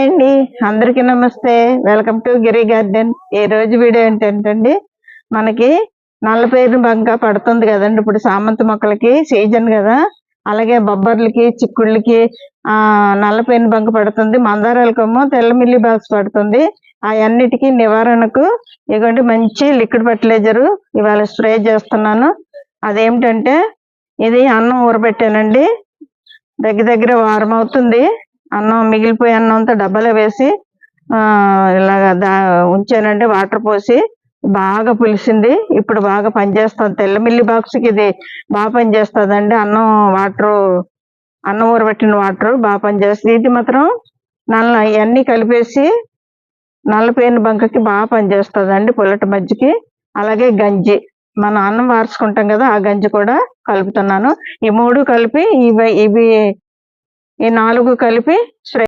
Hi అండి. అందరికీ నమస్తే. వెల్కమ్ టు గిరి గార్డెన్ ఈ రోజు వీడియో ఏంటంటే మనకి నల్లపేరు బంక పడుతుంది కదండి. ఇప్పుడు సామంతి మొక్కలకి సీజన్ కదా. అలాగే బొబ్బర్లకి చిక్కుళ్ళకి ఆ నల్లపేరు బంక పడుతుంది. మందారాల తెల్ల మిల్లి బాక్స్ పడుతుంది. అవన్నిటికీ నివారణకు ఇదిగోండి మంచి లిక్విడ్ ఫర్టిలైజర్ ఇవాళ స్ప్రే చేస్తున్నాను. అదేమిటంటే ఇది అన్నం ఊరబెట్టానండి. దగ్గర దగ్గర వారం అవుతుంది. అన్నం మిగిలిపోయి అన్నంతో డబ్బాలో వేసి ఇలాగా ఇలాగ దా ఉంచానంటే వాటర్ పోసి బాగా పులిసింది. ఇప్పుడు బాగా పనిచేస్తుంది తెల్ల మిల్లి ఇది బాగా పనిచేస్తుందండి. అన్నం వాటర్ అన్నం ఊరబెట్టిన వాటర్ బాగా పనిచేస్తుంది. ఇది మాత్రం నల్ల ఇవన్నీ కలిపేసి నల్లపేను బంకకి బాగా పనిచేస్తుందండి పుల్లటి మజ్జికి. అలాగే గంజి. మనం అన్నం వార్చుకుంటాం కదా ఆ గంజి కూడా కలుపుతున్నాను. ఈ మూడు కలిపి ఇవి ఇవి ఈ నాలుగు కలిపి శ్రే